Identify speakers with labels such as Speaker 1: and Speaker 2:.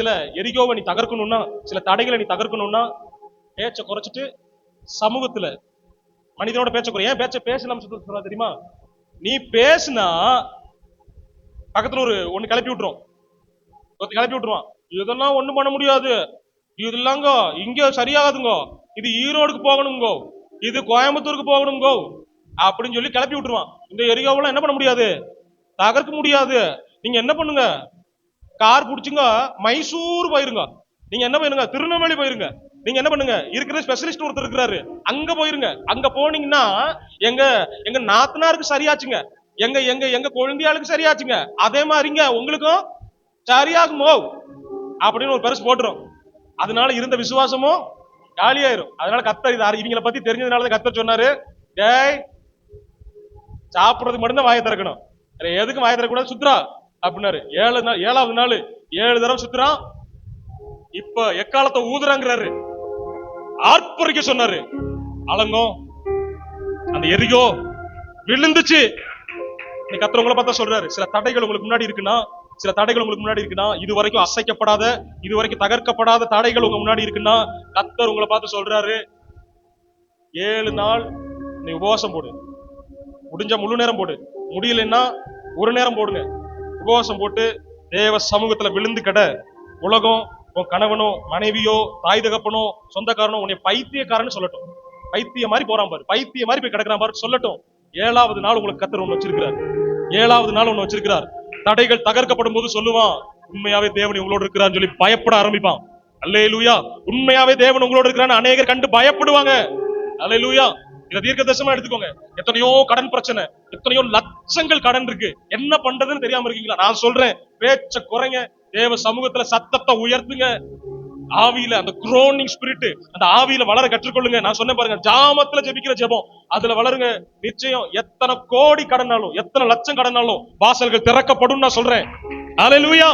Speaker 1: சில எரிகோவை நீ தகர்க்கணும்னா சில தடைகளை நீ தகர்க்கணும்னா பேச்சை குறைச்சிட்டு சமூகத்துல மனிதனோட பேச்ச குறை. ஏன் பேச்ச பேசலாம் சொல்ல தெரியுமா? நீ பேசுனா பக்கத்துல ஒரு ஒண்ணு கிளப்பி விட்டுரும். ஒருத்தர் கிளப்பி விட்டுருவான். இதெல்லாம் ஒண்ணும் பண்ண முடியாது. இதெல்லாங்க இங்க சரியாகாதுங்கோ. இது ஈரோடுக்கு போகணுங்கோ. இது கோயம்புத்தூருக்கு போகணுங்கோ. அப்படின்னு சொல்லி கிளப்பி விட்டுருவான். இந்த எரிகாவெல்லாம் என்ன பண்ண முடியாது? தகர்க்க முடியாது. நீங்க என்ன பண்ணுங்க? கார் பிடிச்சுங்க மைசூர் போயிருங்க. நீங்க என்ன போயிருங்க திருநெல்வேலி போயிருங்க. நீங்க என்ன பண்ணுங்க இருக்கிற ஸ்பெஷலிஸ்ட் ஒருத்தர் இருக்கிறாரு. அங்க போயிருங்க. அங்க போனீங்கன்னா எங்க எங்க நாத்தனாருக்கு சரியாச்சுங்க. எங்க எங்க எங்க குழந்தையாளுக்கு சரியாச்சுங்க. அதே மாதிரிங்க உங்களுக்கும் சரியாகுமோ? அப்படின்னு ஒரு பெருசு போட்டுரும். அதனால இருந்த விசுவாசமும் காலியாயிரும். அதனால கத்த இது அறி- பத்தி தெரிஞ்சதுனால கத்த சொன்னாரு டேய் சாப்பிடுறதுக்கு மட்டும்தான் வாயை திறக்கணும். எதுக்கும் வாயை திறக்கக்கூடாது. சுத்ரா அப்படின்னாரு. ஏழு நாள் ஏழாவது நாள். ஏழு தடவை சுத்துறான். இப்ப எக்காலத்தை ஊதுறாங்கிறாரு. ஆர்ப்பரிக்க சொன்னாரு. அலங்கம் அந்த எரியோ விழுந்துச்சு. நீ கத்துறவங்கள பார்த்தா சொல்றாரு. சில தடைகள் உங்களுக்கு முன்னாடி இருக்குன்னா சில தடைகள் உங்களுக்கு முன்னாடி இருக்குன்னா இது வரைக்கும் அசைக்கப்படாத இது வரைக்கும் தகர்க்கப்படாத தடைகள் உங்க முன்னாடி இருக்குன்னா கத்தர் உங்களை பார்த்து சொல்றாரு. ஏழு நாள் நீ உபவாசம் போடு. முடிஞ்ச முழு நேரம் போடு. முடியலன்னா ஒரு நேரம் போடுங்க. உபவாசம் போட்டு தேவ சமூகத்துல விழுந்து கட உலகம் உன் கணவனோ மனைவியோ தாய் தகப்பனோ சொந்தக்காரனோ உன்னை பைத்தியக்காரன்னு சொல்லட்டும். பைத்திய மாதிரி போறான் பாரு. பைத்திய மாதிரி போய் கிடக்குறான் பாரு. சொல்லட்டும். ஏழாவது நாள் உங்களுக்கு கத்தர் ஒண்ணு வச்சிருக்கிறார். ஏழாவது நாள் ஒண்ணு வச்சிருக்கிறார். தடைகள் தகர்க்கப்படும் போது சொல்லுவான் உண்மையாவே தேவன் உங்களோட இருக்கிறான்னு சொல்லி பயப்பட ஆரம்பிப்பான். அல்லேலூயா. உண்மையாவே தேவன் உங்களோட இருக்கிறான்னு அநேகர் கண்டு பயப்படுவாங்க. அலையிலூயா இதை தீர்க்க தரிசனமா எடுத்துக்கோங்க. எத்தனையோ கடன் பிரச்சனை எத்தனையோ லட்சங்கள் கடன் இருக்கு. என்ன பண்றதுன்னு தெரியாம இருக்கீங்களா? நான் சொல்றேன் பேச்ச குறைங்க தேவ சமூகத்துல சத்தத்தை உயர்த்துங்க. ஆவியில அந்த குரோனிங் ஸ்பிரிட் அந்த ஆவியில வளர கற்றுக்கொள்ளுங்க. நான் சொன்னேன் பாருங்க ஜாமத்துல ஜெபிக்கிற ஜெபம் அதுல வளருங்க. நிச்சயம் எத்தனை கோடி கடனாலும் எத்தனை லட்சம் கடனாலும் வாசல்கள் திறக்கப்படும் நான் சொல்றேன். அலையிலூயா